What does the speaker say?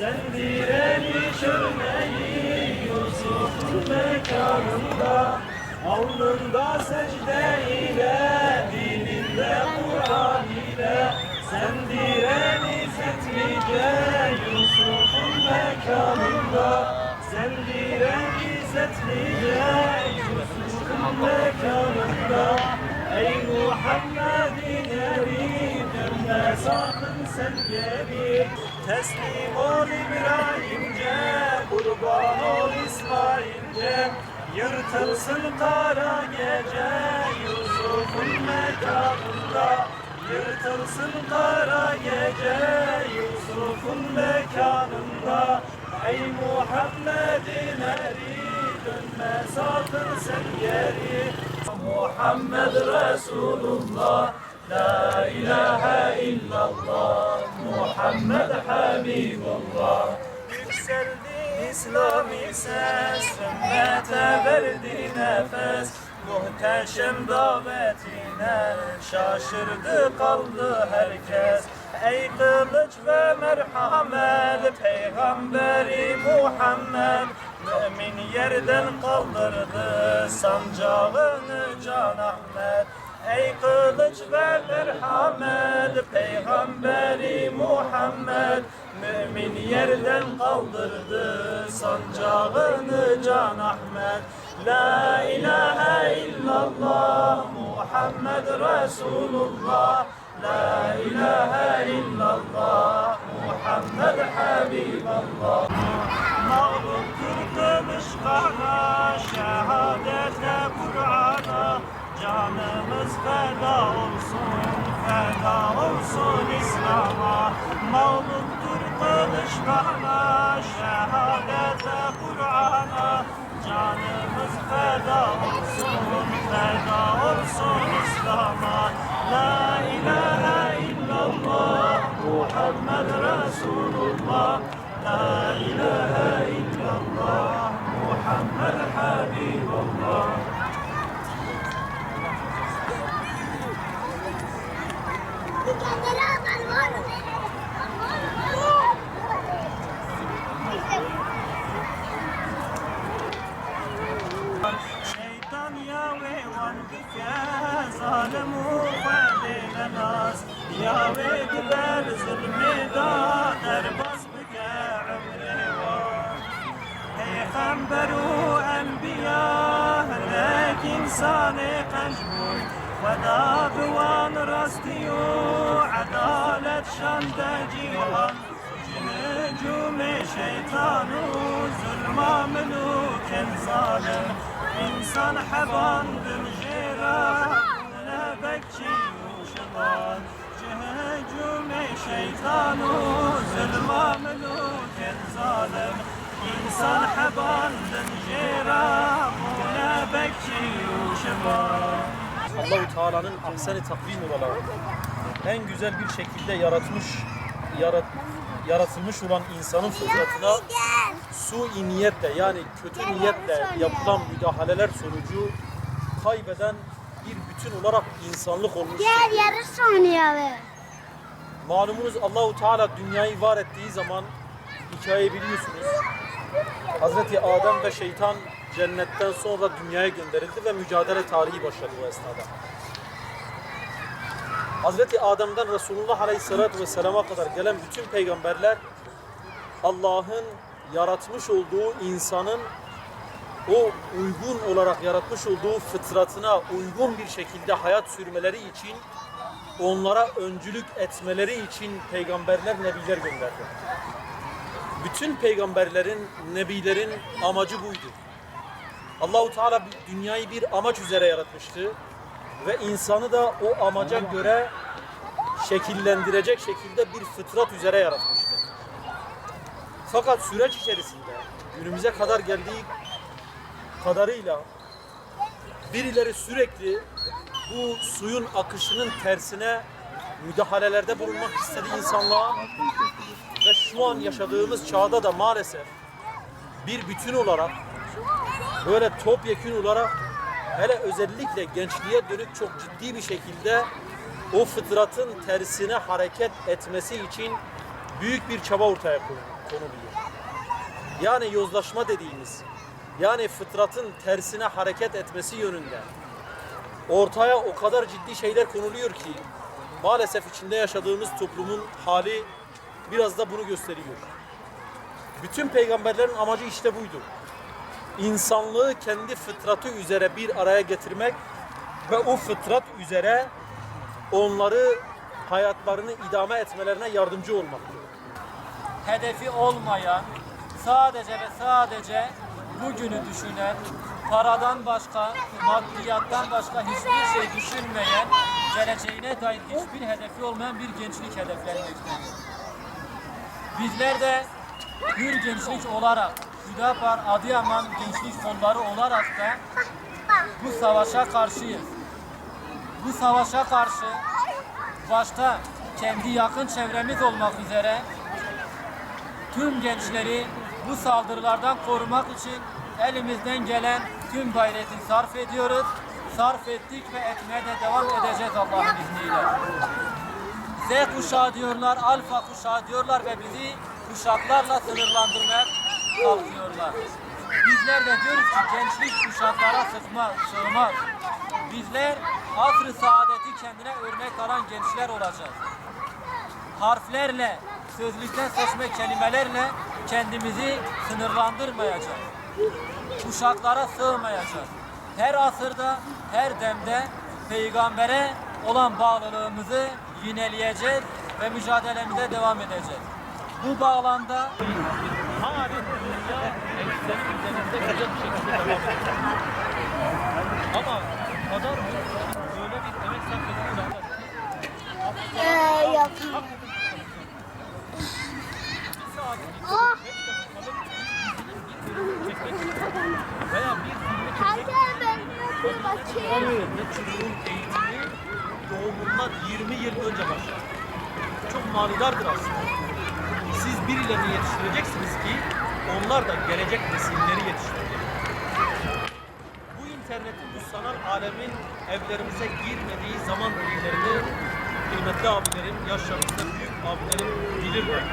Sen direniş örneği Yusuf'un mekanında Alnında secde ile Dilinde Kur'an ile. Sen direniş etmeyece Yusuf'un mekanında Sen direniş etmeyece Yusuf'un mekanında. Ey Muhammed'in eri Sakın sen geri Teslim ol İbrahimce Kurban ol İsmailce Yırtılsın kara gece Yusuf'un mekanında Yırtılsın kara gece Yusuf'un mekanında Ey Muhammed'in eri Dönme sakın sen geri Muhammed Resulullah La ilahe illallah Muhammed Habibullah Yükseldi İslami ses Sünnete verdi nefes Muhteşem davetine Şaşırdı kaldı herkes Ey kılıç ve merhamet Peygamberi Muhammed Mümin yerden kaldırdı sancağını Can Ahmet Ey kılıç ve merhamet Peygamberi Muhammed Mümin yerden kaldırdı sancağını Can Ahmet. La ilahe illallah Muhammed Resulullah. La ilahe illallah Muhammed Habiballah Canımız feda olsun Feda olsun İslam'a. Mağluptur kana Şehadete Kur'an'a. Canımız feda olsun Feda olsun İslam'a. La ilahe illallah Muhammed Resulullah. La ilahe illallah Muhammed Habiballah Şeytan ya ve bike zalimu fadil nas ya ve diber zulmü da derbas bike ömrü var Peygamber u enbiya lek insanı kaçmış ve da buvan rastiyu adalet şanda cihan. Cüme şeytanu zulma muluken zalim İnsan hevan dümjera ne bekçi şıban Cüme şeytanu zulma muluken zalim Dümjera ne bekçi şıban Allahu Teala'nın ahseni takvim olarak en güzel bir şekilde yaratmış yarat, yaratılmış olan insanın fıtratına su niyetle yani kötü niyetle yapılan müdahaleler sonucu kaybeden bir bütün olarak insanlık olmuş. Gel yarı saniye Malumunuz Allahu Teala dünyayı var ettiği zaman hikayeyi biliyorsunuz. Hazreti Adem ve şeytan cennetten sonra dünyaya gönderildi ve mücadele tarihi başladı o esnada. Hazreti Adem'den Resulullah Aleyhisselatü Vesselam'a kadar gelen bütün peygamberler Allah'ın yaratmış olduğu insanın o uygun olarak yaratmış olduğu fıtratına uygun bir şekilde hayat sürmeleri için onlara öncülük etmeleri için peygamberler, nebiler gönderdi. Bütün peygamberlerin, nebilerin amacı buydu. Allahu Teala dünyayı bir amaç üzere yaratmıştı ve insanı da o amaca göre şekillendirecek şekilde bir fıtrat üzere yaratmıştı. Fakat süreç içerisinde günümüze kadar geldiği kadarıyla birileri sürekli bu suyun akışının tersine müdahalelerde bulunmak istedi insanlığa ve şu an yaşadığımız çağda da maalesef bir bütün olarak böyle topyekün olarak hele özellikle gençliğe dönük çok ciddi bir şekilde o fıtratın tersine hareket etmesi için büyük bir çaba ortaya konuluyor. Yani yozlaşma dediğimiz, yani fıtratın tersine hareket etmesi yönünde ortaya o kadar ciddi şeyler konuluyor ki maalesef içinde yaşadığımız toplumun hali biraz da bunu gösteriyor. Bütün peygamberlerin amacı işte buydu. İnsanlığı kendi fıtratı üzere bir araya getirmek ve o fıtrat üzere onları hayatlarını idame etmelerine yardımcı olmak. hedefi olmayan, sadece ve sadece bugünü düşünen, paradan başka, maddiyattan başka hiçbir şey düşünmeyen, geleceğine dair hiçbir hedefi olmayan bir gençlik hedeflenmektedir. Bizler de Hür Gençlik olarak, Hüdapar Adıyaman Gençlik Kolları olarak da bu savaşa karşıyız. Bu savaşa karşı başta kendi yakın çevremiz olmak üzere tüm gençleri bu saldırılardan korumak için elimizden gelen tüm gayreti sarf ediyoruz. Sarf ettik ve etmeye de devam edeceğiz Allah'ın izniyle. Z kuşağı diyorlar, alfa kuşağı diyorlar ve bizi kuşaklarla sınırlandırmaya kalkıyorlar. Bizler de diyoruz ki gençlik kuşaklara sıkmaz, sığmaz. Bizler asr-ı saadeti kendine örnek alan gençler olacağız harflerle, sözlükten seçme kelimelerle kendimizi sınırlandırmayacağız. Kuşaklara sığmayacağız. Her asırda, her demde peygambere olan bağlılığımızı yineleyeceğiz ve mücadelemize devam edeceğiz. Bu bağlamda ediyor. Ama kadar böyle bir emek sarf yapayım. Ah, Veya bir herkes ben bakayım. Doğumundan 20 yıl önce başlar. Çok manidardır aslında. Siz birilerini yetiştireceksiniz ki onlar da gelecek nesilleri yetiştirecek. Bu internetin, bu sanal alemin evlerimize girmediği zaman dilimlerini kıymetli abilerim, yaşlarımızda büyük abilerim bilirler.